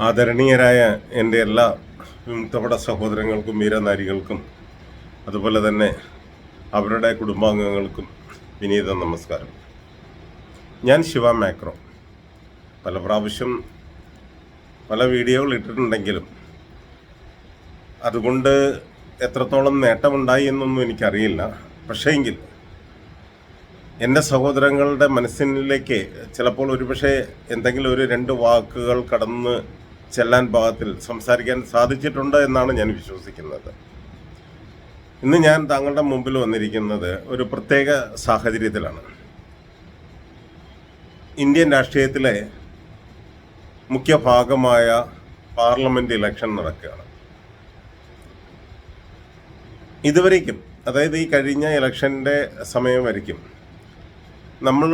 ആദരണീയരായ എന്റെ എല്ലാ വിമുക്തപട സഹോദരങ്ങൾക്കും വീരനാരികൾക്കും അതുപോലെ തന്നെ അവരുടെ കുടുംബാംഗങ്ങൾക്കും വിനീത നമസ്കാരം. ഞാൻ ശിവ മാക്രോ. പല പ്രാവശ്യം പല വീഡിയോകൾ ഇട്ടിട്ടുണ്ടെങ്കിലും അതുകൊണ്ട് എത്രത്തോളം നേട്ടമുണ്ടായി എന്നൊന്നും എനിക്കറിയില്ല. പക്ഷേങ്കിൽ എന്റെ സഹോദരങ്ങളുടെ മനസ്സിലേക്ക് ചിലപ്പോൾ ഒരുപക്ഷെ എന്തെങ്കിലും ഒരു രണ്ട് വാക്കുകൾ കടന്ന് ചെല്ലാൻ പാകത്തിൽ സംസാരിക്കാൻ സാധിച്ചിട്ടുണ്ട് എന്നാണ് ഞാൻ വിശ്വസിക്കുന്നത്. ഇന്ന് ഞാൻ താങ്കളുടെ മുമ്പിൽ വന്നിരിക്കുന്നത് ഒരു പ്രത്യേക സാഹചര്യത്തിലാണ്. ഇന്ത്യൻ രാഷ്ട്രീയത്തിലെ മുഖ്യ ഭാഗമായ പാർലമെന്റ് ഇലക്ഷൻ നടക്കുകയാണ്. ഇതുവരേക്കും അതായത് ഈ കഴിഞ്ഞ ഇലക്ഷന്റെ സമയം വരയ്ക്കും നമ്മൾ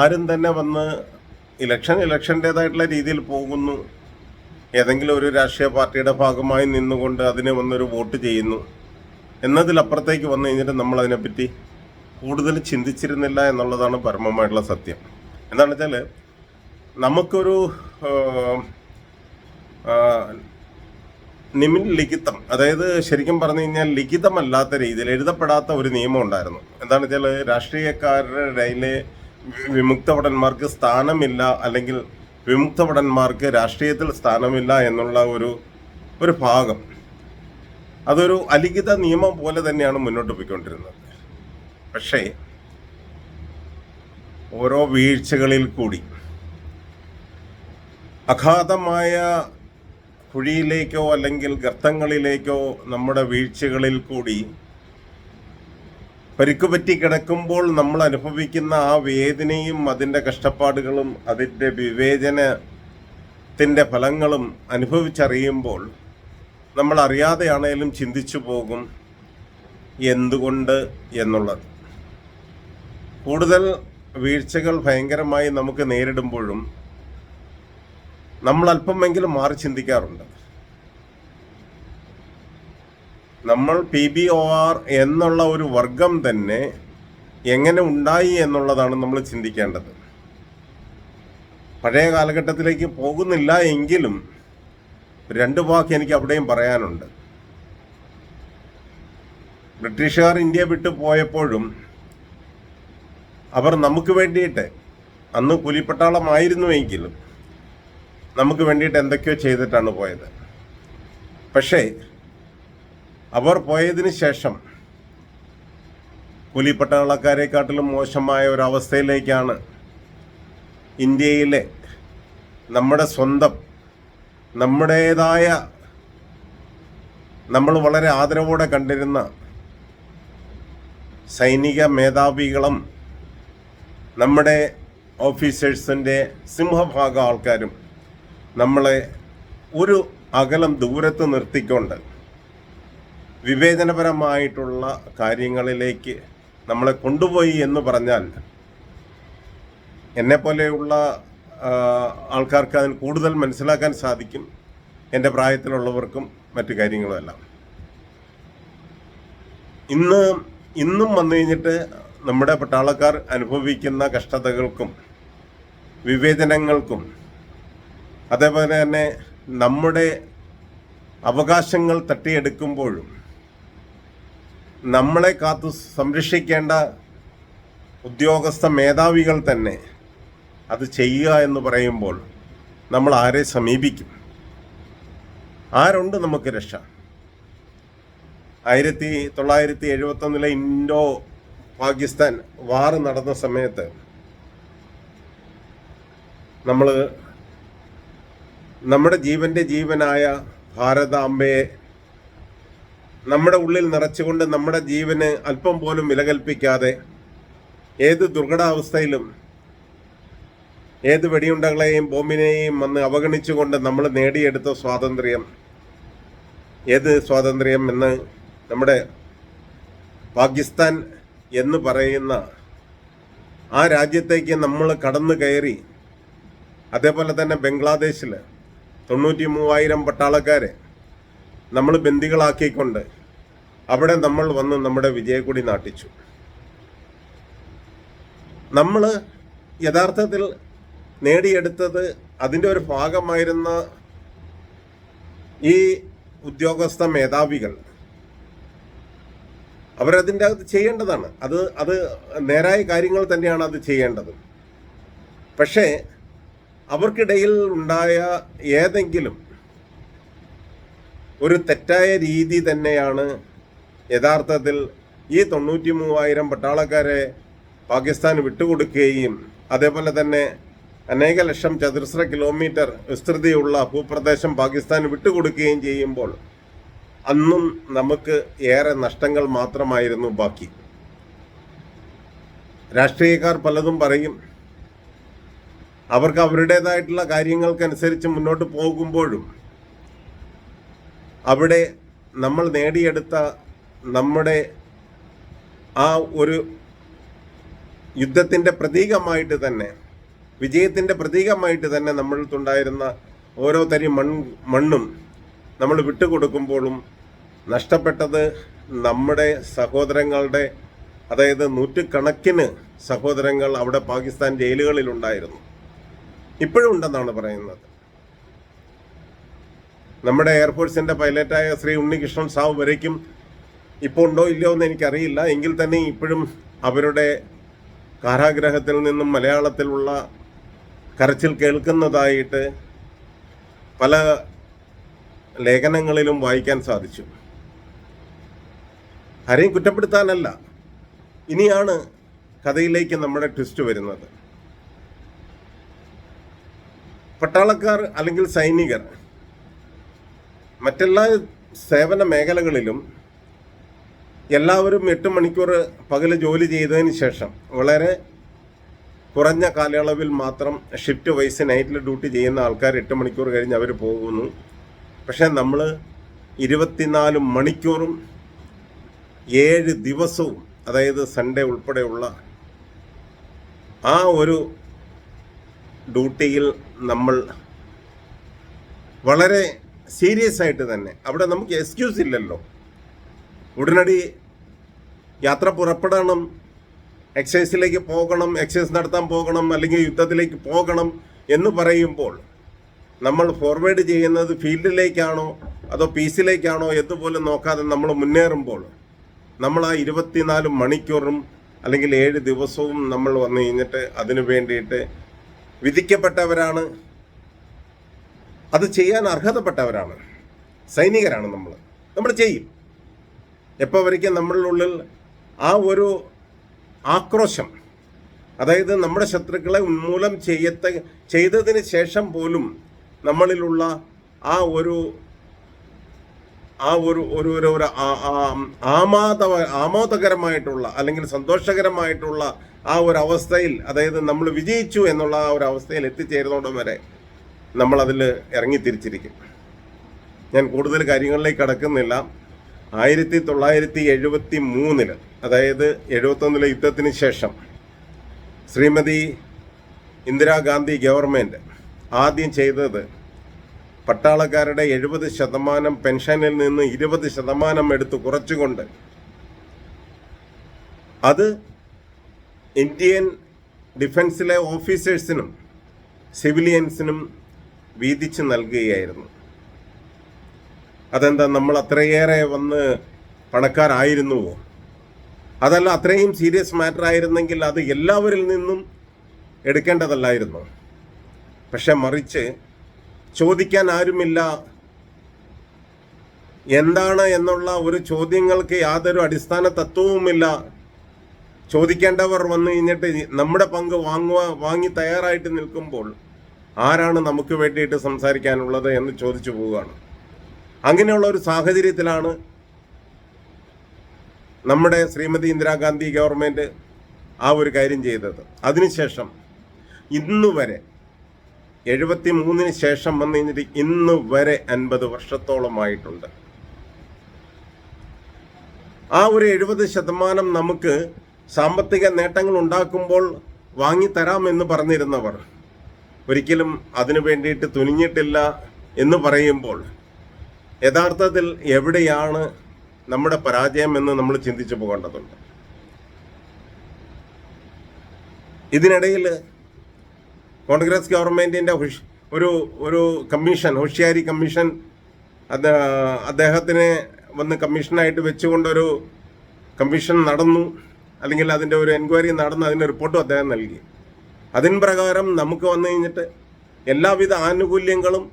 ആരും തന്നെ വന്ന് ഇലക്ഷൻ ഇലക്ഷന്റേതായിട്ടുള്ള രീതിയിൽ പോകുന്നു ഏതെങ്കിലും ഒരു രാഷ്ട്രീയ പാർട്ടിയുടെ ഭാഗമായി നിന്നുകൊണ്ട് അതിനെ വന്നൊരു വോട്ട് ചെയ്യുന്നു. എന്നതിലപ്പുറത്തേക്ക് വന്നു കഴിഞ്ഞിട്ട് നമ്മൾ അതിനെപ്പറ്റി കൂടുതൽ ചിന്തിച്ചിരുന്നില്ല എന്നുള്ളതാണ് പരമമായിട്ടുള്ള സത്യം. എന്താണെന്ന് വെച്ചാൽ നമുക്കൊരു നിമിൻ ലിഖിതം അതായത് ശരിക്കും പറഞ്ഞു കഴിഞ്ഞാൽ ലിഖിതമല്ലാത്ത രീതിയിൽ എഴുതപ്പെടാത്ത ഒരു നിയമം ഉണ്ടായിരുന്നു. എന്താണെന്ന് വെച്ചാൽ രാഷ്ട്രീയക്കാരുടെ ഇടയിലെ വിമുക്തഭടന്മാർക്ക് സ്ഥാനമില്ല അല്ലെങ്കിൽ വിമുക്തഭടന്മാർക്ക് രാഷ്ട്രീയത്തിൽ സ്ഥാനമില്ല എന്നുള്ള ഒരു ഒരു ഭാഗം. അതൊരു അലിഖിത നിയമം പോലെ തന്നെയാണ് മുന്നോട്ട് പോയിക്കൊണ്ടിരുന്നത്. പക്ഷേ ഓരോ വീഴ്ചകളിൽ കൂടി അഗാധമായ കുഴിയിലേക്കോ അല്ലെങ്കിൽ ഗർത്തങ്ങളിലേക്കോ നമ്മുടെ വീഴ്ചകളിൽ കൂടി പരിക്കുപറ്റി കിടക്കുമ്പോൾ നമ്മൾ അനുഭവിക്കുന്ന ആ വേദനയും അതിന്റെ കഷ്ടപ്പാടുകളും അതിന്റെ വിവേചനത്തിന്റെ ഫലങ്ങളും അനുഭവിച്ചറിയുമ്പോൾ നമ്മൾ അറിയാതെയാണേലും ചിന്തിച്ചു പോകും എന്തുകൊണ്ട് എന്നുള്ളത്. കൂടുതൽ വീഴ്ചകൾ ഭയങ്കരമായി നമുക്ക് നേരിടുമ്പോഴും നമ്മൾ അല്പമെങ്കിലും മാറി ചിന്തിക്കാറുണ്ട്. നമ്മൾ പി ബി ഒ ആർ എന്നുള്ള ഒരു വർഗം തന്നെ എങ്ങനെ ഉണ്ടായി എന്നുള്ളതാണ് നമ്മൾ ചിന്തിക്കേണ്ടത്. പഴയ കാലഘട്ടത്തിലേക്ക് പോകുന്നില്ല എങ്കിലും രണ്ട് വാക്ക് എനിക്ക് അവിടെയും പറയാനുണ്ട്. ബ്രിട്ടീഷുകാർ ഇന്ത്യ വിട്ടു പോയപ്പോഴും അവർ നമുക്ക് വേണ്ടിയിട്ട് അന്ന് കൂലിപ്പട്ടാളമായിരുന്നുവെങ്കിലും നമുക്ക് വേണ്ടിയിട്ട് എന്തൊക്കെയോ ചെയ്തിട്ടാണ് പോയത്. പക്ഷേ അവർ പോയതിന് ശേഷം കൂലിപ്പട്ടാളക്കാരെക്കാട്ടിലും മോശമായ ഒരവസ്ഥയിലേക്കാണ് ഇന്ത്യയിലെ നമ്മുടെ സ്വന്തം നമ്മുടേതായ നമ്മൾ വളരെ ആദരവോടെ കണ്ടിരുന്ന സൈനിക മേധാവികളും നമ്മുടെ ഓഫീസേഴ്സിന്റെ സിംഹഭാഗ ആൾക്കാരും നമ്മളെ ഒരു അകലം ദൂരത്ത് നിർത്തിക്കൊണ്ട് വിവേചനപരമായിട്ടുള്ള കാര്യങ്ങളിലേക്ക് നമ്മളെ കൊണ്ടുപോയി എന്ന് പറഞ്ഞാൽ എന്നെപ്പോലെയുള്ള പോലെയുള്ള ആൾക്കാർക്ക് അതിന് കൂടുതൽ മനസ്സിലാക്കാൻ സാധിക്കും എന്റെ പ്രായത്തിലുള്ളവർക്കും മറ്റു കാര്യങ്ങളുമെല്ലാം. ഇന്ന് ഇന്നും വന്നു കഴിഞ്ഞിട്ട് നമ്മുടെ പട്ടാളക്കാർ അനുഭവിക്കുന്ന കഷ്ടതകൾക്കും വിവേചനങ്ങൾക്കും അതേപോലെ തന്നെ നമ്മുടെ അവകാശങ്ങൾ തട്ടിയെടുക്കുമ്പോഴും നമ്മളെ കാത്തു സംരക്ഷിക്കേണ്ട ഉദ്യോഗസ്ഥ മേധാവികൾ തന്നെ അത് ചെയ്യുക എന്ന് പറയുമ്പോൾ നമ്മൾ ആരെ സമീപിക്കും? ആരുണ്ട് നമുക്ക് രക്ഷ? ആയിരത്തി തൊള്ളായിരത്തി എഴുപത്തൊന്നിലെ ഇൻഡോ പാകിസ്ഥാൻ വാർ നടന്ന സമയത്ത് നമ്മൾ നമ്മുടെ ജീവന്റെ ജീവനായ ഭാരതാംബയെ നമ്മുടെ ഉള്ളിൽ നിറച്ചുകൊണ്ട് നമ്മുടെ ജീവന് അല്പം പോലും വില കൽപ്പിക്കാതെ ഏത് ദുർഘടാവസ്ഥയിലും ഏത് വെടിയുണ്ടകളെയും ബോംബിനെയും വന്ന് അവഗണിച്ചുകൊണ്ട് നമ്മൾ നേടിയെടുത്ത സ്വാതന്ത്ര്യം ഏത് സ്വാതന്ത്ര്യം എന്ന് നമ്മുടെ പാകിസ്ഥാൻ എന്ന് പറയുന്ന ആ രാജ്യത്തേക്ക് നമ്മൾ കടന്നു കയറി അതേപോലെ തന്നെ ബംഗ്ലാദേശിൽ തൊണ്ണൂറ്റി മൂവായിരം പട്ടാളക്കാരെ നമ്മൾ ബന്ദികളാക്കിക്കൊണ്ട് അവിടെ നമ്മൾ വന്ന് നമ്മുടെ വിജയക്കൊടി നാട്ടിച്ചു. നമ്മൾ യഥാർത്ഥത്തിൽ നേടിയെടുത്തത് അതിന്റെ ഒരു ഭാഗമായിരുന്ന ഈ ഉദ്യോഗസ്ഥ മേധാവികൾ. അവരതിന്റെ അകത്ത് ചെയ്യേണ്ടതാണ്. അത് അത് നേരായ കാര്യങ്ങൾ തന്നെയാണ് അത് ചെയ്യേണ്ടത്. പക്ഷേ അവർക്കിടയിൽ ഉണ്ടായ ഏതെങ്കിലും ഒരു തെറ്റായ രീതി തന്നെയാണ് യഥാർത്ഥത്തിൽ ഈ തൊണ്ണൂറ്റി മൂവായിരം പട്ടാളക്കാരെ പാകിസ്ഥാൻ വിട്ടുകൊടുക്കുകയും അതേപോലെ തന്നെ അനേക ലക്ഷം ചതുരശ്ര കിലോമീറ്റർ വിസ്തൃതിയുള്ള ഭൂപ്രദേശം പാകിസ്ഥാൻ വിട്ടുകൊടുക്കുകയും ചെയ്യുമ്പോൾ അന്നും നമുക്ക് ഏറെ നഷ്ടങ്ങൾ മാത്രമായിരുന്നു ബാക്കി. രാഷ്ട്രീയക്കാർ പലതും പറയും. അവർക്ക് അവരുടേതായിട്ടുള്ള കാര്യങ്ങൾക്കനുസരിച്ച് മുന്നോട്ട് പോകുമ്പോഴും അവിടെ നമ്മൾ നേടിയെടുത്ത നമ്മുടെ ആ ഒരു യുദ്ധത്തിന്റെ പ്രതീകമായിട്ട് തന്നെ വിജയത്തിന്റെ പ്രതീകമായിട്ട് തന്നെ നമ്മൾക്കുണ്ടായിരുന്ന ഓരോ തരി മൺ മണ്ണും നമ്മൾ വിട്ടുകൊടുക്കുമ്പോഴും നഷ്ടപ്പെട്ടത് നമ്മുടെ സഹോദരങ്ങളുടെ അതായത് നൂറ്റുകണക്കിന് സഹോദരങ്ങൾ അവിടെ പാകിസ്ഥാൻ ജയിലുകളിലുണ്ടായിരുന്നു. ഇപ്പോഴും ഉണ്ടെന്നാണ് പറയുന്നത്. നമ്മുടെ എയർഫോഴ്സിന്റെ പൈലറ്റായ ശ്രീ ഉണ്ണികൃഷ്ണൻ സാവ് വരയ്ക്കും ഇപ്പോൾ ഉണ്ടോ ഇല്ലയോ എന്ന് എനിക്കറിയില്ല. എങ്കിൽ തന്നെ ഇപ്പോഴും അവരുടെ കാരാഗ്രഹത്തിൽ നിന്നും മലയാളത്തിലുള്ള കരച്ചിൽ കേൾക്കുന്നതായിട്ട് പല ലേഖനങ്ങളിലും വായിക്കാൻ സാധിച്ചു. ആരെയും കുറ്റപ്പെടുത്താനല്ല. ഇനിയാണ് കഥയിലേക്ക് നമ്മുടെ ട്വിസ്റ്റ് വരുന്നത്. പട്ടാളക്കാർ അല്ലെങ്കിൽ സൈനികർ മറ്റെല്ലാ സേവന മേഖലകളിലും എല്ലാവരും എട്ട് മണിക്കൂർ പകൽ ജോലി ചെയ്തതിന് ശേഷം വളരെ കുറഞ്ഞ കാലയളവിൽ മാത്രം ഷിഫ്റ്റ് വൈസ് നൈറ്റിൽ ഡ്യൂട്ടി ചെയ്യുന്ന ആൾക്കാർ എട്ട് മണിക്കൂർ കഴിഞ്ഞ് അവർ പോകുന്നു. പക്ഷേ നമ്മൾ ഇരുപത്തിനാല് മണിക്കൂറും ഏഴ് ദിവസവും അതായത് സൺഡേ ഉൾപ്പെടെയുള്ള ആ ഒരു ഡ്യൂട്ടിയിൽ നമ്മൾ വളരെ സീരിയസ് ആയിട്ട് തന്നെ. അവിടെ നമുക്ക് എക്സ്ക്യൂസ് ഇല്ലല്ലോ. ഉടനടി യാത്ര പുറപ്പെടണം എക്സൈസിലേക്ക് പോകണം എക്സൈസ് നടത്താൻ പോകണം അല്ലെങ്കിൽ യുദ്ധത്തിലേക്ക് പോകണം എന്ന് പറയുമ്പോൾ നമ്മൾ ഫോർവേഡ് ചെയ്യുന്നത് ഫീൽഡിലേക്കാണോ അതോ പീസിലേക്കാണോ പോലും നോക്കാതെ നമ്മൾ മുന്നേറുമ്പോൾ നമ്മൾ ആ ഇരുപത്തിനാല് മണിക്കൂറും അല്ലെങ്കിൽ ഏഴ് ദിവസവും നമ്മൾ വന്നു കഴിഞ്ഞിട്ട് അതിനു വേണ്ടിയിട്ട് വിധിക്കപ്പെട്ടവരാണ്. അത് ചെയ്യാൻ അർഹതപ്പെട്ടവരാണ്. സൈനികരാണ് നമ്മൾ നമ്മൾ ചെയ്യും. എപ്പോൾ വരയ്ക്കും നമ്മളുടെ ഉള്ളിൽ ആ ഒരു ആക്രോശം. അതായത് നമ്മുടെ ശത്രുക്കളെ ഉന്മൂലം ചെയ്യത്ത ചെയ്തതിന് ശേഷം പോലും നമ്മളിലുള്ള ആ ഒരു ആ ഒരു ഒരു ഒരു ആമാദ ആമോദകരമായിട്ടുള്ള അല്ലെങ്കിൽ സന്തോഷകരമായിട്ടുള്ള ആ ഒരു അവസ്ഥയിൽ അതായത് നമ്മൾ വിജയിച്ചു എന്നുള്ള ആ ഒരു അവസ്ഥയിൽ എത്തിച്ചേരുന്നോടം വരെ നമ്മളതിൽ ഇറങ്ങി തിരിച്ചിരിക്കും ഞാൻ കൂടുതൽ കാര്യങ്ങളിലേക്ക് കടക്കുന്നില്ല. ആയിരത്തി തൊള്ളായിരത്തി എഴുപത്തി മൂന്നിൽ അതായത് എഴുപത്തൊന്നിലെ യുദ്ധത്തിന് ശേഷം ശ്രീമതി ഇന്ദിരാഗാന്ധി ഗവൺമെന്റ് ആദ്യം ചെയ്തത് പട്ടാളക്കാരുടെ എഴുപത് ശതമാനം പെൻഷനിൽ നിന്ന് ഇരുപത് ശതമാനം എടുത്ത് കുറച്ചുകൊണ്ട് അത് ഇന്ത്യൻ ഡിഫൻസിലെ ഓഫീസേഴ്സിനും സിവിലിയൻസിനും വീതിച്ച് നൽകുകയായിരുന്നു. അതെന്താ നമ്മൾ അത്രയേറെ വന്ന് പണക്കാരായിരുന്നുവോ? അതല്ല അത്രയും സീരിയസ് മാറ്റർ ആയിരുന്നെങ്കിൽ അത് എല്ലാവരിൽ നിന്നും എടുക്കേണ്ടതല്ലായിരുന്നു? പക്ഷെ മറിച്ച് ചോദിക്കാൻ ആരുമില്ല. എന്താണ് എന്നുള്ള ഒരു ചോദ്യങ്ങൾക്ക് യാതൊരു അടിസ്ഥാന തത്വവുമില്ല. ചോദിക്കേണ്ടവർ വന്നു കഴിഞ്ഞിട്ട് നമ്മുടെ പങ്ക് വാങ്ങുക വാങ്ങി തയ്യാറായിട്ട് നിൽക്കുമ്പോൾ ആരാണ് നമുക്ക് വേണ്ടിയിട്ട് സംസാരിക്കാനുള്ളത് എന്ന് ചോദിച്ചു പോവുകയാണ്. അങ്ങനെയുള്ള ഒരു സാഹചര്യത്തിലാണ് നമ്മുടെ ശ്രീമതി ഇന്ദിരാഗാന്ധി ഗവൺമെന്റ് ആ ഒരു കാര്യം ചെയ്തത്. അതിനുശേഷം ഇന്ന് വരെ എഴുപത്തി മൂന്നിന് ശേഷം വന്നു കഴിഞ്ഞിട്ട് ഇന്ന് വരെ അൻപത് വർഷത്തോളമായിട്ടുണ്ട്. ആ ഒരു എഴുപത് ശതമാനം നമുക്ക് സാമ്പത്തിക നേട്ടങ്ങൾ ഉണ്ടാക്കുമ്പോൾ വാങ്ങിത്തരാമെന്ന് പറഞ്ഞിരുന്നവർ ഒരിക്കലും അതിനു വേണ്ടിയിട്ട് തുനിഞ്ഞിട്ടില്ല എന്ന് പറയുമ്പോൾ യഥാർത്ഥത്തിൽ എവിടെയാണ് നമ്മുടെ പരാജയം എന്ന് നമ്മൾ ചിന്തിച്ചു പോകേണ്ടതുണ്ട്. ഇതിനിടയിൽ കോൺഗ്രസ് ഗവൺമെന്റിന്റെ ഒരു ഒരു കമ്മീഷൻ ഹുഷ്യാരി കമ്മീഷൻ അത് അദ്ദേഹത്തിനെ വന്ന് കമ്മീഷനായിട്ട് വെച്ചുകൊണ്ടൊരു കമ്മീഷൻ നടന്നു. അല്ലെങ്കിൽ അതിന്റെ ഒരു എൻക്വയറി നടന്നു അതിന്റെ റിപ്പോർട്ടും അദ്ദേഹം നൽകി. അതിൻ പ്രകാരം നമുക്ക് വന്നു കഴിഞ്ഞിട്ട് എല്ലാവിധ ആനുകൂല്യങ്ങളും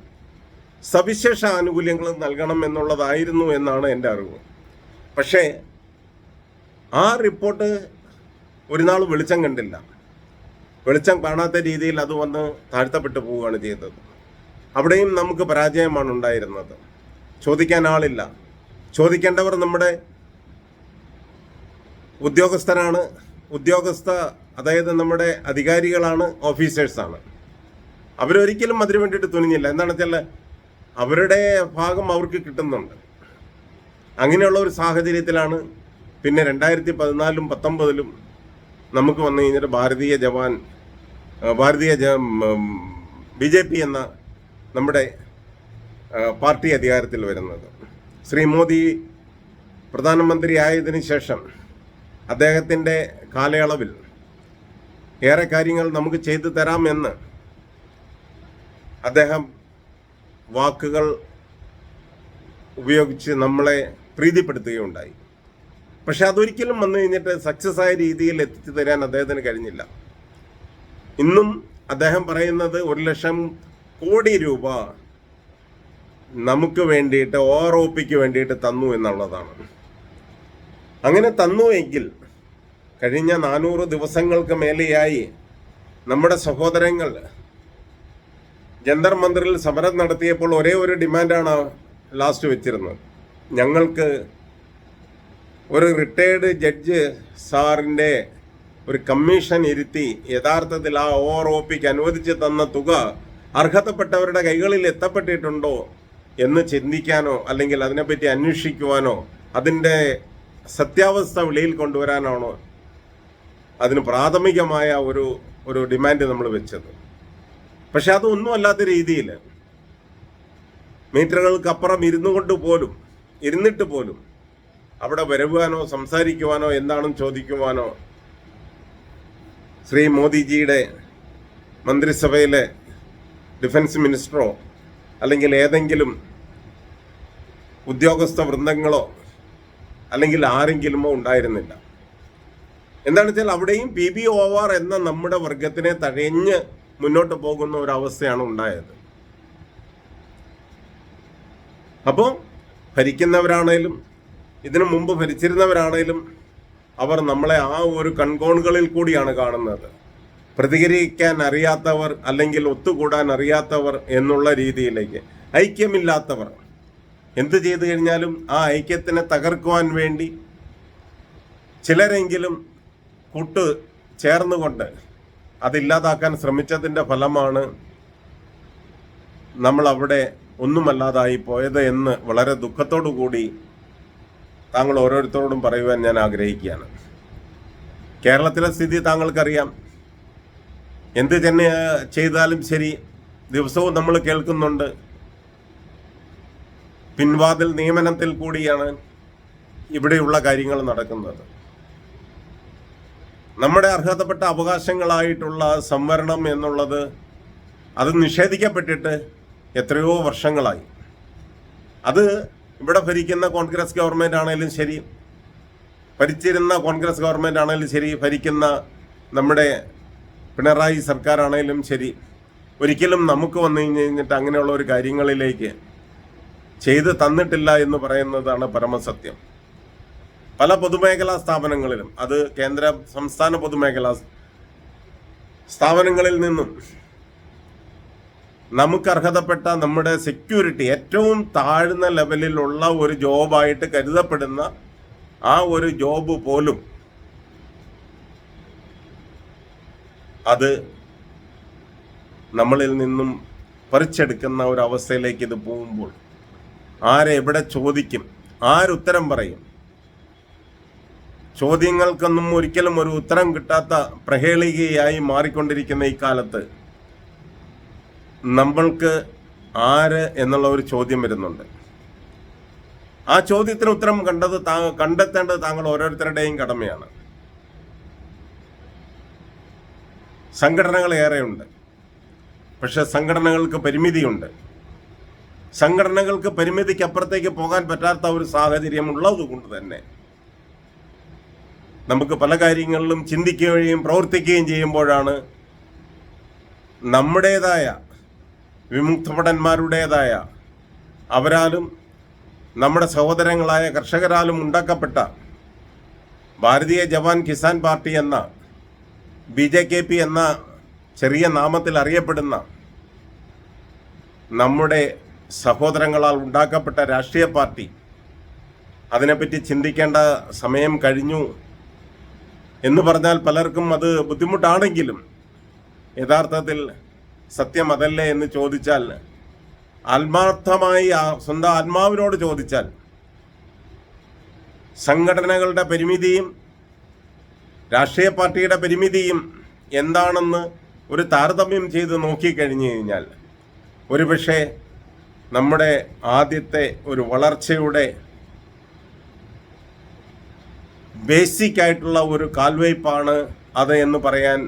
സവിശേഷ ആനുകൂല്യങ്ങളും നൽകണം എന്നുള്ളതായിരുന്നു എന്നാണ് എന്റെ അറിവ്. പക്ഷേ ആ റിപ്പോർട്ട് ഒരു നാൾ വെളിച്ചം കണ്ടില്ല. വെളിച്ചം കാണാത്ത രീതിയിൽ അത് വന്ന് താഴ്ത്തപ്പെട്ടു പോവുകയാണ് ചെയ്തത്. അവിടെയും നമുക്ക് പരാജയമാണ് ഉണ്ടായിരുന്നത്. ചോദിക്കാൻ ആളില്ല. ചോദിക്കേണ്ടവർ നമ്മുടെ ഉദ്യോഗസ്ഥരാണ്. ഉദ്യോഗസ്ഥ അതായത് നമ്മുടെ അധികാരികളാണ് ഓഫീസേഴ്സാണ് അവരൊരിക്കലും അതിനു വേണ്ടിയിട്ട് തുനിഞ്ഞില്ല. എന്താണ് വെച്ചാൽ അവരുടെ ഭാഗം അവർക്ക് കിട്ടുന്നുണ്ട്. അങ്ങനെയുള്ള ഒരു സാഹചര്യത്തിലാണ് പിന്നെ രണ്ടായിരത്തി പതിനാലിലും പത്തൊമ്പതിലും നമുക്ക് വന്നു കഴിഞ്ഞിട്ട് ഭാരതീയ ജവാൻ ഭാരതീയ ജ ബി ജെ പി എന്ന നമ്മുടെ പാർട്ടി അധികാരത്തിൽ വരുന്നത്. ശ്രീ മോദി പ്രധാനമന്ത്രി ആയതിനു ശേഷം അദ്ദേഹത്തിന്റെ കാലയളവിൽ ഏറെ കാര്യങ്ങൾ നമുക്ക് ചെയ്തു തരാമെന്ന് അദ്ദേഹം വാക്കുകൾ ഉപയോഗിച്ച് നമ്മളെ പ്രീതിപ്പെടുത്തുകയുണ്ടായി. പക്ഷെ അതൊരിക്കലും വന്നു കഴിഞ്ഞിട്ട് സക്സസ് ആയ രീതിയിൽ എത്തിച്ചു തരാൻ അദ്ദേഹത്തിന് കഴിഞ്ഞില്ല. ഇന്നും അദ്ദേഹം പറയുന്നത് ഒരു ലക്ഷം കോടി രൂപ നമുക്ക് വേണ്ടിയിട്ട് ഓർ ഒ വേണ്ടിയിട്ട് തന്നു എന്നുള്ളതാണ്. അങ്ങനെ തന്നു എങ്കിൽ കഴിഞ്ഞ നാനൂറ് ദിവസങ്ങൾക്ക് മേലെയായി നമ്മുടെ സഹോദരങ്ങൾ ജന്തർ മന്ദിറിൽ സമരം നടത്തിയപ്പോൾ ഒരേ ഒരു ഡിമാൻഡാണ് ലാസ്റ്റ് വെച്ചിരുന്നത്. ഞങ്ങൾക്ക് ഒരു റിട്ടയേർഡ് ജഡ്ജ് സാറിന്റെ ഒരു കമ്മീഷൻ ഇരുത്തി യഥാർത്ഥത്തിൽ ആ ഒ ആർ ഒ പിക്ക് അനുവദിച്ച് തന്ന തുക അർഹതപ്പെട്ടവരുടെ കൈകളിൽ എത്തപ്പെട്ടിട്ടുണ്ടോ എന്ന് ചിന്തിക്കാനോ അല്ലെങ്കിൽ അതിനെപ്പറ്റി അന്വേഷിക്കുവാനോ അതിന്റെ സത്യാവസ്ഥ വെളിയിൽ കൊണ്ടുവരാനാണോ അതിന് പ്രാഥമികമായ ഒരു ഒരു ഡിമാൻഡ് നമ്മൾ വെച്ചത്. പക്ഷെ അതൊന്നും അല്ലാത്ത രീതിയിൽ മീറ്ററുകൾക്കപ്പുറം ഇരുന്നു കൊണ്ട് പോലും ഇരുന്നിട്ട് പോലും അവിടെ വരുവാനോ സംസാരിക്കുവാനോ എന്താണെന്ന് ചോദിക്കുവാനോ ശ്രീ മോദിജിയുടെ മന്ത്രിസഭയിലെ ഡിഫൻസ് മിനിസ്റ്ററോ അല്ലെങ്കിൽ ഏതെങ്കിലും ഉദ്യോഗസ്ഥ വൃന്ദങ്ങളോ അല്ലെങ്കിൽ ആരെങ്കിലുമോ ഉണ്ടായിരുന്നില്ല. എന്താണെന്ന് വെച്ചാൽ അവിടെയും പി ബി ആർ എന്ന നമ്മുടെ വർഗത്തിനെ തഴഞ്ഞ് മുന്നോട്ട് പോകുന്ന ഒരവസ്ഥയാണ് ഉണ്ടായത്. അപ്പോൾ ഭരിക്കുന്നവരാണേലും ഇതിനു മുമ്പ് ഭരിച്ചിരുന്നവരാണേലും അവർ നമ്മളെ ആ ഒരു കൺകോണുകളിൽ കൂടിയാണ് കാണുന്നത്. പ്രതികരിക്കാൻ അറിയാത്തവർ അല്ലെങ്കിൽ ഒത്തുകൂടാൻ അറിയാത്തവർ എന്നുള്ള രീതിയിലേക്ക് ഐക്യമില്ലാത്തവർ. എന്ത് ചെയ്തു കഴിഞ്ഞാലും ആ ഐക്യത്തിനെ തകർക്കുവാൻ വേണ്ടി ചിലരെങ്കിലും കൂട്ട് ചേർന്നുകൊണ്ട് അതില്ലാതാക്കാൻ ശ്രമിച്ചതിന്റെ ഫലമാണ് നമ്മൾ അവിടെ ഒന്നുമല്ലാതായി പോയത് എന്ന് വളരെ ദുഃഖത്തോടു കൂടി താങ്കൾ ഓരോരുത്തരോടും പറയുവാൻ ഞാൻ ആഗ്രഹിക്കുകയാണ്. കേരളത്തിലെ സ്ഥിതി താങ്കൾക്കറിയാം. എന്ത് തന്നെ ചെയ്താലും ശരി ദിവസവും നമ്മൾ കേൾക്കുന്നുണ്ട്. പിൻവാതിൽ നിയമനത്തിൽ കൂടിയാണ് ഇവിടെയുള്ള കാര്യങ്ങൾ നടക്കുന്നത്. നമ്മുടെ അർഹതപ്പെട്ട അവകാശങ്ങളായിട്ടുള്ള സംവരണം എന്നുള്ളത് അത് നിഷേധിക്കപ്പെട്ടിട്ട് എത്രയോ വർഷങ്ങളായി. അത് ഇവിടെ ഭരിക്കുന്ന കോൺഗ്രസ് ഗവൺമെന്റ് ആണെങ്കിലും ശരി ഭരിച്ചിരുന്ന കോൺഗ്രസ് ഗവൺമെന്റ് ആണെങ്കിലും ശരി ഭരിക്കുന്ന നമ്മുടെ പിണറായി സർക്കാരാണെങ്കിലും ശരി ഒരിക്കലും നമുക്ക് വന്നു കഴിഞ്ഞ് കഴിഞ്ഞിട്ട് അങ്ങനെയുള്ള ഒരു കാര്യങ്ങളിലേക്ക് ചെയ്ത് തന്നിട്ടില്ല എന്ന് പറയുന്നതാണ് പരമസത്യം. പല പൊതുമേഖലാ സ്ഥാപനങ്ങളിലും അത് കേന്ദ്ര സംസ്ഥാന പൊതുമേഖലാ സ്ഥാപനങ്ങളിൽ നിന്നും നമുക്ക് അർഹതപ്പെട്ട നമ്മുടെ സെക്യൂരിറ്റി ഏറ്റവും താഴ്ന്ന ലെവലിലുള്ള ഒരു ജോബായിട്ട് കരുതപ്പെടുന്ന ആ ഒരു ജോബ് പോലും അത് നമ്മളിൽ നിന്നും പറിച്ചെടുക്കുന്ന ഒരു അവസ്ഥയിലേക്ക് ഇത് പോകുമ്പോൾ ആരെ എവിടെ ചോദിക്കും ആരുത്തരം പറയും? ചോദ്യങ്ങൾക്കൊന്നും ഒരിക്കലും ഒരു ഉത്തരം കിട്ടാത്ത പ്രഹേളികയായി മാറിക്കൊണ്ടിരിക്കുന്ന ഈ കാലത്ത് നമ്മൾക്ക് ആര് എന്നുള്ള ഒരു ചോദ്യം വരുന്നുണ്ട്. ആ ചോദ്യത്തിന് ഉത്തരം കണ്ടത് താ കണ്ടെത്തേണ്ടത് താങ്കൾ ഓരോരുത്തരുടെയും കടമയാണ്. സംഘടനകൾ ഏറെയുണ്ട്. പക്ഷെ സംഘടനകൾക്ക് പരിമിതിയുണ്ട്. സംഘടനകൾക്ക് പരിമിതിക്കപ്പുറത്തേക്ക് പോകാൻ പറ്റാത്ത ഒരു സാഹചര്യം ഉള്ളതുകൊണ്ട് തന്നെ നമുക്ക് പല കാര്യങ്ങളിലും ചിന്തിക്കുകയും പ്രവർത്തിക്കുകയും ചെയ്യുമ്പോഴാണ് നമ്മുടേതായ വിമുക്തഭടന്മാരുടേതായ അവരാലും നമ്മുടെ സഹോദരങ്ങളായ കർഷകരാലും ഉണ്ടാക്കപ്പെട്ട ഭാരതീയ ജവാൻ കിസാൻ പാർട്ടി എന്ന ബി ജെ കെ പി എന്ന ചെറിയ നാമത്തിൽ അറിയപ്പെടുന്ന നമ്മുടെ സഹോദരങ്ങളാൽ ഉണ്ടാക്കപ്പെട്ട രാഷ്ട്രീയ പാർട്ടി അതിനെപ്പറ്റി ചിന്തിക്കേണ്ട സമയം കഴിഞ്ഞു. എന്ന് പറഞ്ഞാൽ പലർക്കും അത് ബുദ്ധിമുട്ടാണെങ്കിലും യഥാർത്ഥത്തിൽ സത്യം അതല്ലേ എന്ന് ചോദിച്ചാൽ ആത്മാർത്ഥമായി സ്വന്തം ആത്മാവിനോട് ചോദിച്ചാൽ സംഘടനകളുടെ പരിമിതിയും രാഷ്ട്രീയ പാർട്ടിയുടെ പരിമിതിയും എന്താണെന്ന് ഒരു താരതമ്യം ചെയ്ത് നോക്കിക്കഴിഞ്ഞു കഴിഞ്ഞാൽ ഒരുപക്ഷെ നമ്മുടെ ആദ്യത്തെ ഒരു വളർച്ചയുടെ ബേസിക് ആയിട്ടുള്ള ഒരു കാൽവയ്പാണ് അത് എന്ന് പറയാൻ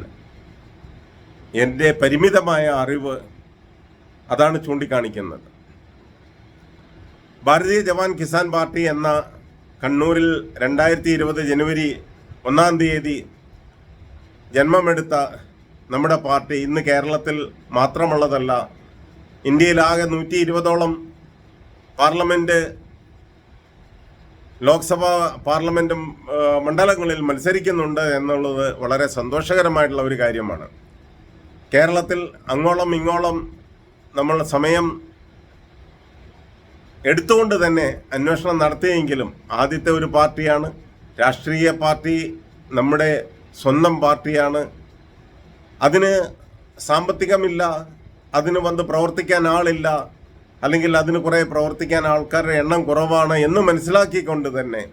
എന്റെ പരിമിതമായ അറിവ് അതാണ് ചൂണ്ടിക്കാണിക്കുന്നത്. ഭാരതീയ ജവാൻ കിസാൻ പാർട്ടി എന്ന കണ്ണൂരിൽ രണ്ടായിരത്തി ഇരുപത് ജനുവരി ഒന്നാം തീയതി ജന്മമെടുത്ത നമ്മുടെ പാർട്ടി ഇന്ന് കേരളത്തിൽ മാത്രമുള്ളതല്ല ഇന്ത്യയിലാകെ നൂറ്റി ഇരുപതോളം പാർലമെന്റ് ലോക്സഭാ പാർലമെന്റും മണ്ഡലങ്ങളിൽ മത്സരിക്കുന്നുണ്ട് എന്നുള്ളത് വളരെ സന്തോഷകരമായിട്ടുള്ള ഒരു കാര്യമാണ്. കേരളത്തിൽ അങ്ങോളം ഇങ്ങോളം നമ്മൾ സമയം എടുത്തുകൊണ്ട് തന്നെ അന്വേഷണം നടത്തിയെങ്കിലും ആദ്യത്തെ ഒരു പാർട്ടിയാണ്. രാഷ്ട്രീയ പാർട്ടി നമ്മുടെ സ്വന്തം പാർട്ടിയാണ്. അതിന് സാമ്പത്തികമില്ല അതിന് വന്ന് പ്രവർത്തിക്കാൻ ആളില്ല. അല്ലെങ്കിൽ അതിന് കുറേ പ്രവർത്തിക്കാൻ ആൾക്കാരുടെ എണ്ണം കുറവാണ് എന്ന് മനസ്സിലാക്കിക്കൊണ്ട് തന്നെ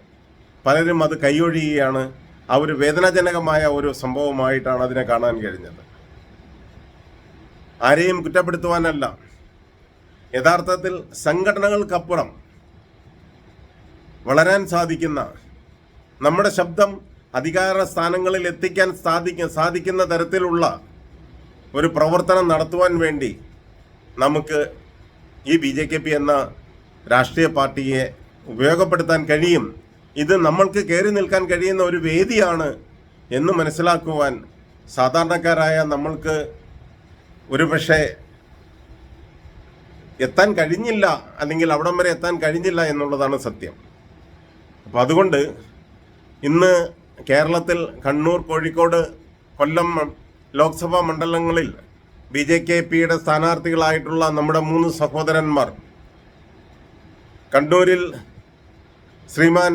പലരും അത് കൈയൊഴിയുകയാണ്. ആ ഒരു വേദനാജനകമായ ഒരു സംഭവമായിട്ടാണ് അതിനെ കാണാൻ കഴിഞ്ഞത്. ആരെയും കുറ്റപ്പെടുത്തുവാനല്ല. യഥാർത്ഥത്തിൽ സംഘടനകൾക്കപ്പുറം വളരാൻ സാധിക്കുന്ന നമ്മുടെ ശബ്ദം അധികാര സ്ഥാനങ്ങളിൽ എത്തിക്കാൻ സാധിക്ക സാധിക്കുന്ന തരത്തിലുള്ള ഒരു പ്രവർത്തനം നടത്തുവാൻ വേണ്ടി നമുക്ക് ഈ ബി ജെ കെ പി എന്ന രാഷ്ട്രീയ പാർട്ടിയെ ഉപയോഗപ്പെടുത്താൻ കഴിയും. ഇത് നമ്മൾക്ക് കയറി നിൽക്കാൻ കഴിയുന്ന ഒരു വേദിയാണ് എന്ന് മനസ്സിലാക്കുവാൻ സാധാരണക്കാരായ നമ്മൾക്ക് ഒരുപക്ഷെ എത്താൻ കഴിഞ്ഞില്ല അല്ലെങ്കിൽ അവിടം വരെ എത്താൻ കഴിഞ്ഞില്ല എന്നുള്ളതാണ് സത്യം. അപ്പോൾ അതുകൊണ്ട് ഇന്ന് കേരളത്തിൽ കണ്ണൂർ കോഴിക്കോട് കൊല്ലം ലോക്സഭാ മണ്ഡലങ്ങളിൽ ബി ജെ കെ പിയുടെ സ്ഥാനാർത്ഥികളായിട്ടുള്ള നമ്മുടെ മൂന്ന് സഹോദരന്മാർ. കണ്ണൂരിൽ ശ്രീമാൻ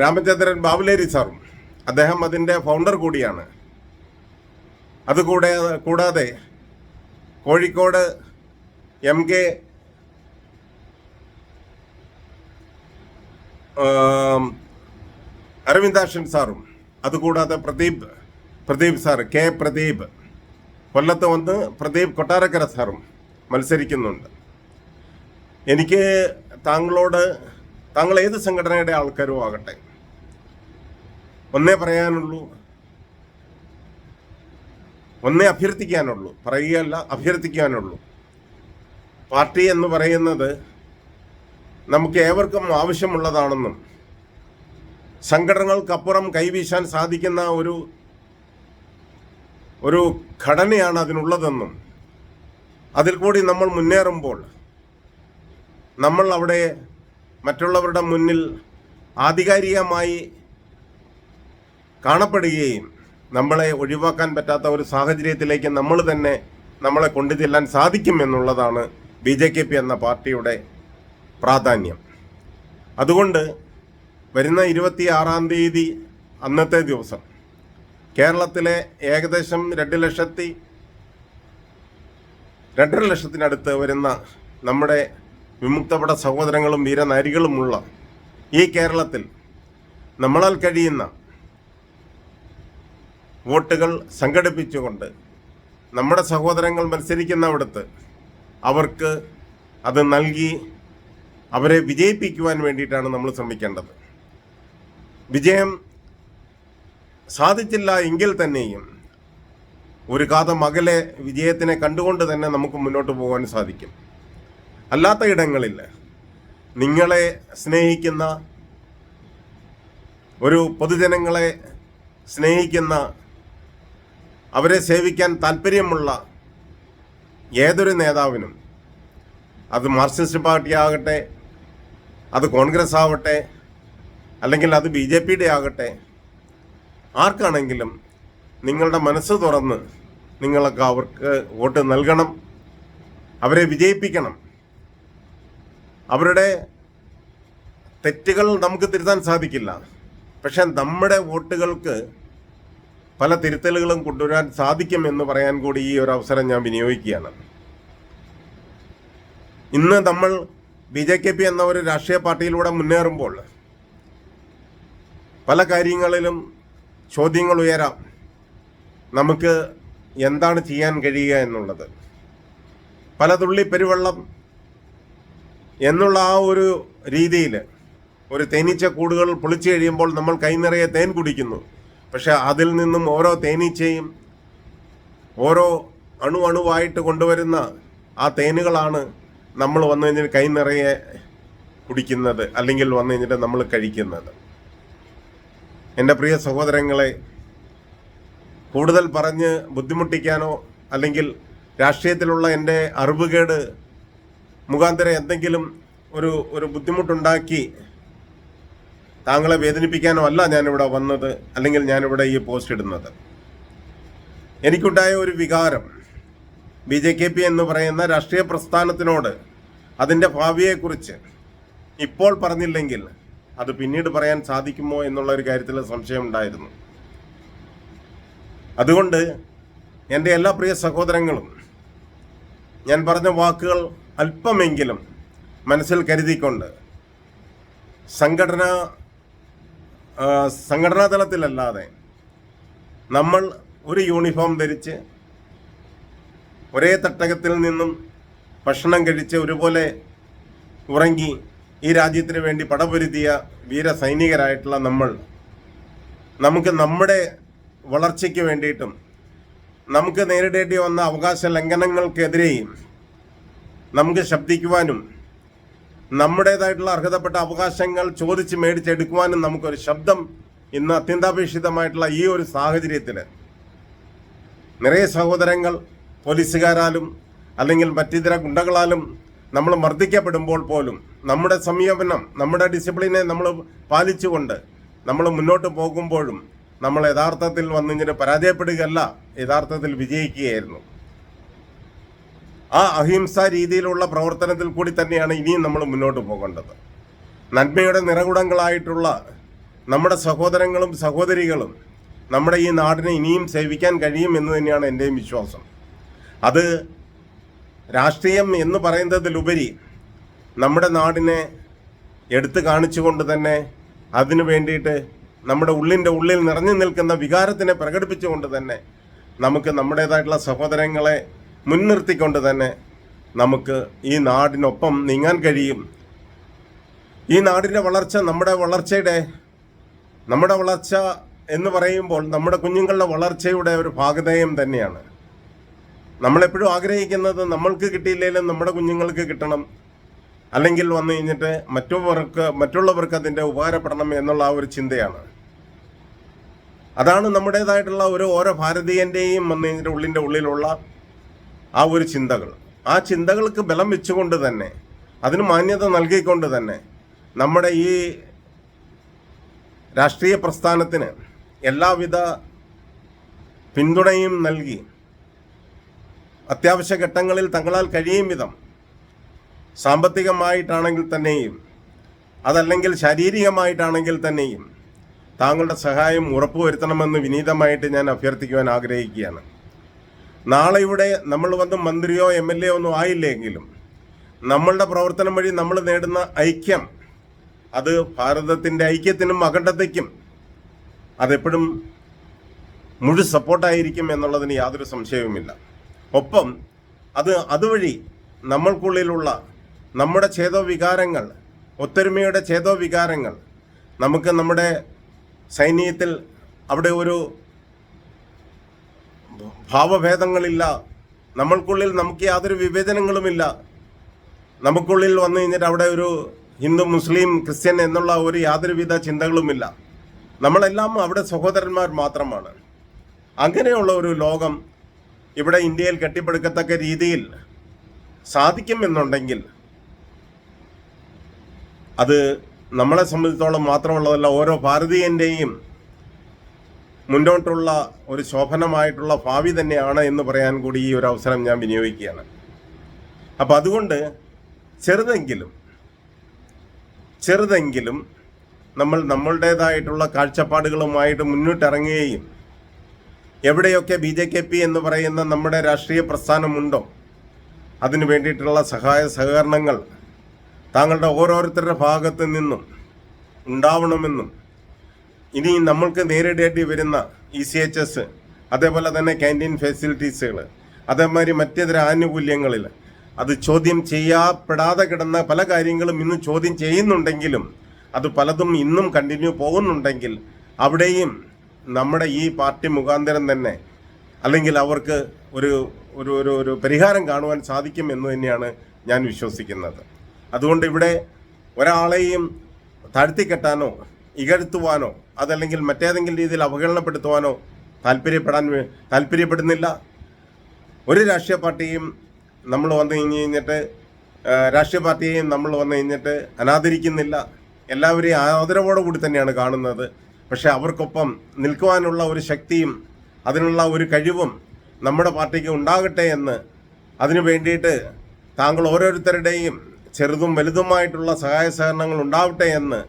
രാമചന്ദ്രൻ ബാബുലേരി സാറും. അദ്ദേഹം അതിന്റെ ഫൗണ്ടർ കൂടിയാണ്. അതുകൂടെ കൂടാതെ കോഴിക്കോട് എം കെ അരവിന്ദാക്ഷൻ സാറും. അതുകൂടാതെ പ്രദീപ് പ്രദീപ് സാർ കെ പ്രദീപ്. കൊല്ലത്ത് വന്ന് പ്രദീപ് കൊട്ടാരക്കര സാറും മത്സരിക്കുന്നുണ്ട്. എനിക്ക് താങ്കളോട് താങ്കൾ ഏത് സംഘടനയുടെ ആൾക്കാരും ആകട്ടെ. ഒന്നേ പറയാനുള്ളൂ. ഒന്നേ അഭ്യർത്ഥിക്കാനുള്ളൂ. പറയുകയല്ല അഭ്യർത്ഥിക്കാനുള്ളൂ. പാർട്ടി എന്ന് പറയുന്നത് നമുക്ക് ഏവർക്കും ആവശ്യമുള്ളതാണെന്നും സംഘടനകൾക്കപ്പുറം കൈവീശാൻ സാധിക്കുന്ന ഒരു ഒരു ഘടനയാണ് അതിനുള്ളതെന്നും അതിൽ കൂടി നമ്മൾ മുന്നേറുമ്പോൾ നമ്മൾ അവിടെ മറ്റുള്ളവരുടെ മുന്നിൽ ആധികാരികമായി കാണപ്പെടുകയും നമ്മളെ ഒഴിവാക്കാൻ പറ്റാത്ത ഒരു സാഹചര്യത്തിലേക്ക് നമ്മൾ തന്നെ നമ്മളെ കൊണ്ടുചെല്ലാൻ സാധിക്കും എന്നുള്ളതാണ് ബി ജെ കെ പി എന്ന പാർട്ടിയുടെ പ്രാധാന്യം. അതുകൊണ്ട് വരുന്ന ഇരുപത്തി ആറാം തീയതി അന്നത്തെ ദിവസം കേരളത്തിലെ ഏകദേശം രണ്ട് ലക്ഷത്തി രണ്ടര ലക്ഷത്തിനടുത്ത് വരുന്ന നമ്മുടെ വിമുക്തപട സഹോദരങ്ങളും വീരനാരികളുമുള്ള ഈ കേരളത്തിൽ നമ്മളാൽ കഴിയുന്ന വോട്ടുകൾ സംഘടിപ്പിച്ചുകൊണ്ട് നമ്മുടെ സഹോദരങ്ങൾ മത്സരിക്കുന്നിടത്ത് അവർക്ക് അത് നൽകി അവരെ വിജയിപ്പിക്കുവാൻ വേണ്ടിയിട്ടാണ് നമ്മൾ ശ്രമിക്കേണ്ടത്. വിജയം സാധിച്ചില്ല എങ്കിൽ തന്നെയും ഒരു കാത മകലെ വിജയത്തിനെ കണ്ടുകൊണ്ട് തന്നെ നമുക്ക് മുന്നോട്ട് പോകാൻ സാധിക്കും. അല്ലാത്ത ഇടങ്ങളിൽ നിങ്ങളെ സ്നേഹിക്കുന്ന ഒരു പൊതുജനങ്ങളെ സ്നേഹിക്കുന്ന അവരെ സേവിക്കാൻ താല്പര്യമുള്ള ഏതൊരു നേതാവിനും അത് മാർക്സിസ്റ്റ് പാർട്ടി ആകട്ടെ അത് കോൺഗ്രസ് ആവട്ടെ അല്ലെങ്കിൽ അത് ബി ജെ പിയുടെ ആകട്ടെ ആർക്കാണെങ്കിലും നിങ്ങളുടെ മനസ്സ് തുറന്ന് നിങ്ങൾക്ക് അവർക്ക് വോട്ട് നൽകണം അവരെ വിജയിപ്പിക്കണം. അവരുടെ തെറ്റുകൾ നമുക്ക് തിരുത്താൻ സാധിക്കില്ല. പക്ഷെ നമ്മുടെ വോട്ടുകൾക്ക് പല തിരുത്തലുകളും കൊണ്ടുവരാൻ സാധിക്കും എന്ന് പറയാൻ കൂടി ഈ ഒരു അവസരം ഞാൻ വിനിയോഗിക്കുകയാണ്. ഇന്ന് നമ്മൾ ബി ജെ കെ പി എന്ന ഒരു രാഷ്ട്രീയ പാർട്ടിയിലൂടെ മുന്നേറുമ്പോൾ പല കാര്യങ്ങളിലും ചോദ്യങ്ങൾ ഉയരാം. നമുക്ക് എന്താണ് ചെയ്യാൻ കഴിയുക എന്നുള്ളത്. പല തുള്ളി പെരുവെള്ളം എന്നുള്ള ആ ഒരു രീതിയിൽ ഒരു തേനീച്ച കൂടുകൾ പൊളിച്ചു കഴിയുമ്പോൾ നമ്മൾ കൈനിറയെ തേൻ കുടിക്കുന്നു. പക്ഷെ അതിൽ നിന്നും ഓരോ തേനീച്ചയും ഓരോ അണു അണുവായിട്ട് കൊണ്ടുവരുന്ന ആ തേനുകളാണ് നമ്മൾ വന്നു കഴിഞ്ഞിട്ട് കൈ നിറയെ കുടിക്കുന്നത് അല്ലെങ്കിൽ വന്നു കഴിഞ്ഞിട്ട് നമ്മൾ കഴിക്കുന്നത്. എന്റെ പ്രിയ സഹോദരങ്ങളെ കൂടുതൽ പറഞ്ഞ് ബുദ്ധിമുട്ടിക്കാനോ അല്ലെങ്കിൽ രാഷ്ട്രീയത്തിലുള്ള എന്റെ അറിവുകേട് മുഖാന്തരം എന്തെങ്കിലും ഒരു ഒരു ബുദ്ധിമുട്ടുണ്ടാക്കി താങ്കളെ വേദനിപ്പിക്കാനോ അല്ല ഞാനിവിടെ വന്നത് അല്ലെങ്കിൽ ഞാനിവിടെ ഈ പോസ്റ്റ് ഇടുന്നത്. എനിക്കുണ്ടായ ഒരു വികാരം ബി ജെ കെ പി എന്ന് പറയുന്ന രാഷ്ട്രീയ പ്രസ്ഥാനത്തിനോട് അതിന്റെ ഭാവിയെക്കുറിച്ച് ഇപ്പോൾ പറഞ്ഞില്ലെങ്കിൽ അത് പിന്നീട് പറയാൻ സാധിക്കുമോ എന്നുള്ള ഒരു കാര്യത്തിൽ സംശയം ഉണ്ടായിരുന്നു. അതുകൊണ്ട് എന്റെ എല്ലാ പ്രിയ സഹോദരങ്ങളും ഞാൻ പറഞ്ഞ വാക്കുകൾ അല്പമെങ്കിലും മനസ്സിൽ കരുതിക്കൊണ്ട് സംഘടന സംഘടനാ തലത്തിലല്ലാതെ നമ്മൾ ഒരു യൂണിഫോം ധരിച്ച് ഒരേ തട്ടകത്തിൽ നിന്നും ഭക്ഷണം കഴിച്ച് ഒരുപോലെ ഉറങ്ങി ഈ രാജ്യത്തിന് വേണ്ടി പടപൊരുതിയ വീര സൈനികരായിട്ടുള്ള നമ്മൾ നമുക്ക് നമ്മുടെ വളർച്ചയ്ക്ക് വേണ്ടിയിട്ടും നമുക്ക് നേരിടേണ്ടി വന്ന അവകാശ ലംഘനങ്ങൾക്കെതിരെയും നമുക്ക് ശബ്ദിക്കുവാനും നമ്മുടേതായിട്ടുള്ള അർഹതപ്പെട്ട അവകാശങ്ങൾ ചോദിച്ച് മേടിച്ചെടുക്കുവാനും നമുക്കൊരു ശബ്ദം ഇന്ന് അത്യന്താപേക്ഷിതമായിട്ടുള്ള ഈ ഒരു സാഹചര്യത്തിൽ നിറയെ സഹോദരങ്ങൾ പോലീസുകാരാലും അല്ലെങ്കിൽ മറ്റിതര ഗുണ്ടകളാലും നമ്മൾ മർദ്ദിക്കപ്പെടുമ്പോൾ പോലും നമ്മുടെ സംയമനം നമ്മുടെ ഡിസിപ്ലിനെ നമ്മൾ പാലിച്ചുകൊണ്ട് നമ്മൾ മുന്നോട്ട് പോകുമ്പോഴും നമ്മൾ യഥാർത്ഥത്തിൽ വന്നിങ്ങനെ പരാജയപ്പെടുകയല്ല യഥാർത്ഥത്തിൽ വിജയിക്കുകയായിരുന്നു. ആ അഹിംസ രീതിയിലുള്ള പ്രവർത്തനത്തിൽ കൂടി തന്നെയാണ് ഇനിയും നമ്മൾ മുന്നോട്ട് പോകേണ്ടത്. നന്മയുടെ നിറകുടങ്ങളായിട്ടുള്ള നമ്മുടെ സഹോദരങ്ങളും സഹോദരികളും നമ്മുടെ ഈ നാടിനെ ഇനിയും സേവിക്കാൻ കഴിയും എന്ന് തന്നെയാണ് എന്റെയും വിശ്വാസം. അത് രാഷ്ട്രീയം എന്ന് പറയുന്നതിലുപരി നമ്മുടെ നാടിനെ എടുത്തു കാണിച്ചുകൊണ്ട് തന്നെ അതിനു വേണ്ടിയിട്ട് നമ്മുടെ ഉള്ളിന്റെ ഉള്ളിൽ നിറഞ്ഞു നിൽക്കുന്ന വികാരത്തിനെ പ്രകടിപ്പിച്ചുകൊണ്ട് തന്നെ നമുക്ക് നമ്മുടേതായിട്ടുള്ള സഹോദരങ്ങളെ മുൻനിർത്തിക്കൊണ്ട് തന്നെ നമുക്ക് ഈ നാടിനൊപ്പം നീങ്ങാൻ കഴിയും. ഈ നാടിന്റെ വളർച്ച നമ്മുടെ വളർച്ചയുടെ നമ്മുടെ വളർച്ച എന്ന് പറയുമ്പോൾ നമ്മുടെ കുഞ്ഞുങ്ങളുടെ വളർച്ചയുടെ ഒരു ഭാഗതേയം തന്നെയാണ്. നമ്മളെപ്പോഴും ആഗ്രഹിക്കുന്നത് നമ്മൾക്ക് കിട്ടിയില്ലെങ്കിലും നമ്മുടെ കുഞ്ഞുങ്ങൾക്ക് കിട്ടണം. അല്ലെങ്കിൽ വന്നു കഴിഞ്ഞിട്ട് മറ്റുള്ളവർക്ക് മറ്റുള്ളവർക്ക് അതിന്റെ ഉപകാരപ്പെടണം എന്നുള്ള ആ ഒരു ചിന്തയാണ്. അതാണ് നമ്മുടേതായിട്ടുള്ള ഒരു ഓരോ ഭാരതീയന്റെയും വന്നു കഴിഞ്ഞിട്ട് ഉള്ളിന്റെ ഉള്ളിലുള്ള ആ ഒരു ചിന്തകൾ. ആ ചിന്തകൾക്ക് ബലം വെച്ചുകൊണ്ട് തന്നെ അതിന് മാന്യത നൽകിക്കൊണ്ട് തന്നെ നമ്മുടെ ഈ രാഷ്ട്രീയ പ്രസ്ഥാനത്തിന് എല്ലാവിധ പിന്തുണയും നൽകി അത്യാവശ്യ ഘട്ടങ്ങളിൽ തങ്ങളാൽ കഴിയും വിധം. സാമ്പത്തികമായിട്ടാണെങ്കിൽ തന്നെയും അതല്ലെങ്കിൽ ശാരീരികമായിട്ടാണെങ്കിൽ തന്നെയും താങ്കളുടെ സഹായം ഉറപ്പുവരുത്തണമെന്ന് വിനീതമായിട്ട് ഞാൻ അഭ്യർത്ഥിക്കുവാൻ ആഗ്രഹിക്കുകയാണ്. നാളെ ഇവിടെ നമ്മൾ വന്ന് മന്ത്രിയോ എം എൽ എ ഒന്നും ആയില്ലെങ്കിലും നമ്മളുടെ പ്രവർത്തനം വഴി നമ്മൾ നേടുന്ന ഐക്യം അത് ഭാരതത്തിന്റെ ഐക്യത്തിനും അഖണ്ഡതയ്ക്കും അതെപ്പോഴും മുഴു സപ്പോർട്ടായിരിക്കും എന്നുള്ളതിന് യാതൊരു സംശയവുമില്ല. ഒപ്പം അത് അതുവഴി നമ്മൾക്കുള്ളിലുള്ള നമ്മുടെ ചേതോവികാരങ്ങൾ ഒത്തൊരുമയുടെ ചേതോവികാരങ്ങൾ നമുക്ക് നമ്മുടെ സൈന്യത്തിൽ അവിടെ ഒരു ഭാവഭേദങ്ങളില്ല നമ്മൾക്കുള്ളിൽ നമുക്ക് യാതൊരു വിവേചനങ്ങളുമില്ല നമുക്കുള്ളിൽ വന്നു കഴിഞ്ഞിട്ട് അവിടെ ഒരു ഹിന്ദു മുസ്ലിം ക്രിസ്ത്യൻ എന്നുള്ള ഒരു യാതൊരുവിധ ചിന്തകളുമില്ല. നമ്മളെല്ലാം അവിടെ സഹോദരന്മാർ മാത്രമാണ്. അങ്ങനെയുള്ള ഒരു ലോകം ഇവിടെ ഇന്ത്യയിൽ കെട്ടിപ്പടുക്കത്തക്ക രീതിയിൽ സാധിക്കുമെന്നുണ്ടെങ്കിൽ അത് നമ്മളെ സംബന്ധിച്ചോളം മാത്രമുള്ളതല്ല ഓരോ ഭാരതീയന്റെയും മുന്നോട്ടുള്ള ഒരു ശോഭനമായിട്ടുള്ള ഭാവി തന്നെയാണ് എന്ന് പറയാൻ കൂടി ഈ ഒരു അവസരം ഞാൻ വിനിയോഗിക്കുകയാണ്. അപ്പം അതുകൊണ്ട് ചെറുതെങ്കിലും ചെറുതെങ്കിലും നമ്മൾ നമ്മളുടേതായിട്ടുള്ള കാഴ്ചപ്പാടുകളുമായിട്ട് മുന്നിട്ടിറങ്ങുകയും എവിടെയൊക്കെ ബി ജെ കെ പി എന്ന് പറയുന്ന നമ്മുടെ രാഷ്ട്രീയ പ്രസ്ഥാനമുണ്ടോ? അതിനു വേണ്ടിയിട്ടുള്ള സഹായ സഹകരണങ്ങൾ താങ്കളുടെ ഓരോരുത്തരുടെ ഭാഗത്ത് നിന്നും ഉണ്ടാവണമെന്നും ഇനി നമ്മൾക്ക് നേരിടേണ്ടി വരുന്ന ഇ സി എച്ച് എസ് അതേപോലെ തന്നെ ക്യാന്റീൻ ഫെസിലിറ്റീസുകൾ അതേമാതിരി മറ്റേതര ആനുകൂല്യങ്ങളിൽ അത് ചോദ്യം ചെയ്യപ്പെടാതെ കിടന്ന പല കാര്യങ്ങളും ഇന്ന് ചോദ്യം ചെയ്യുന്നുണ്ടെങ്കിലും അത് പലതും ഇന്നും കണ്ടിന്യൂ പോകുന്നുണ്ടെങ്കിൽ അവിടെയും നമ്മുടെ ഈ പാർട്ടി മുഖാന്തരം തന്നെ അല്ലെങ്കിൽ അവർക്ക് ഒരു ഒരു ഒരു ഒരു പരിഹാരം കാണുവാൻ സാധിക്കും എന്ന് തന്നെയാണ് ഞാൻ വിശ്വസിക്കുന്നത്. അതുകൊണ്ട് ഇവിടെ ഒരാളെയും താഴ്ത്തിക്കെട്ടാനോ ഇകഴ്ത്തുവാനോ അതല്ലെങ്കിൽ മറ്റേതെങ്കിലും രീതിയിൽ അവഹേളനപ്പെടുത്തുവാനോ താല്പര്യപ്പെടാൻ താല്പര്യപ്പെടുന്നില്ല. ഒരു രാഷ്ട്രീയ പാർട്ടിയും നമ്മൾ വന്നു കഴിഞ്ഞ് കഴിഞ്ഞിട്ട് രാഷ്ട്രീയ പാർട്ടിയെയും നമ്മൾ വന്നു കഴിഞ്ഞിട്ട് അനാദരിക്കുന്നില്ല. എല്ലാവരെയും ആദരവോടുകൂടി തന്നെയാണ് കാണുന്നത്. പക്ഷെ അവർക്കൊപ്പം നിൽക്കുവാനുള്ള ഒരു ശക്തിയും അതിനുള്ള ഒരു കഴിവും നമ്മുടെ പാർട്ടിക്ക് ഉണ്ടാകട്ടെ എന്ന് അതിനു വേണ്ടിയിട്ട് താങ്കൾ ഓരോരുത്തരുടെയും ചെറുതും വലുതുമായിട്ടുള്ള സഹായ സഹകരണങ്ങൾ ഉണ്ടാവട്ടെ എന്ന്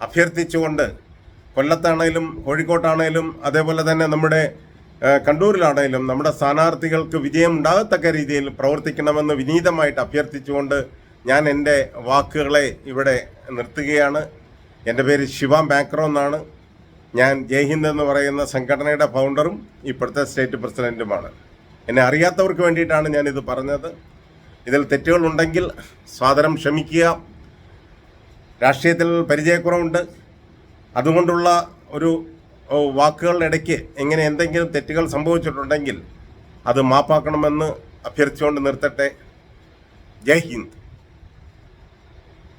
അഭ്യർത്ഥിച്ചുകൊണ്ട് കൊല്ലത്താണേലും കോഴിക്കോട്ടാണേലും അതേപോലെ തന്നെ നമ്മുടെ കണ്ണൂരിലാണേലും നമ്മുടെ സ്ഥാനാർത്ഥികൾക്ക് വിജയം ഉണ്ടാകത്തക്ക രീതിയിൽ പ്രവർത്തിക്കണമെന്ന് വിനീതമായിട്ട് അഭ്യർത്ഥിച്ചുകൊണ്ട് ഞാൻ എന്റെ വാക്കുകളെ ഇവിടെ നിർത്തുകയാണ്. എന്റെ പേര് ശിവ മാക്രോ എന്നാണ് ഞാൻ ജയ്ഹിന്ദ് എന്ന് പറയുന്ന സംഘടനയുടെ ഫൗണ്ടറും ഇപ്പോഴത്തെ സ്റ്റേറ്റ് പ്രസിഡന്റുമാണ് എന്നെ അറിയാത്തവർക്ക് വേണ്ടിയിട്ടാണ് ഞാനിത് പറഞ്ഞത്. ഇതിൽ തെറ്റുകളുണ്ടെങ്കിൽ സ്വാതരം ക്ഷമിക്കുക. രാഷ്ട്രീയത്തിൽ പരിചയക്കുറവുണ്ട്. അതുകൊണ്ടുള്ള ഒരു വാക്കുകളുടെ ഇടയ്ക്ക് എങ്ങനെ എന്തെങ്കിലും തെറ്റുകൾ സംഭവിച്ചിട്ടുണ്ടെങ്കിൽ അത് മാപ്പാക്കണമെന്ന് അഭ്യർത്ഥിച്ചുകൊണ്ട് നിർത്തട്ടെ. ജയ് ഹിന്ദ്.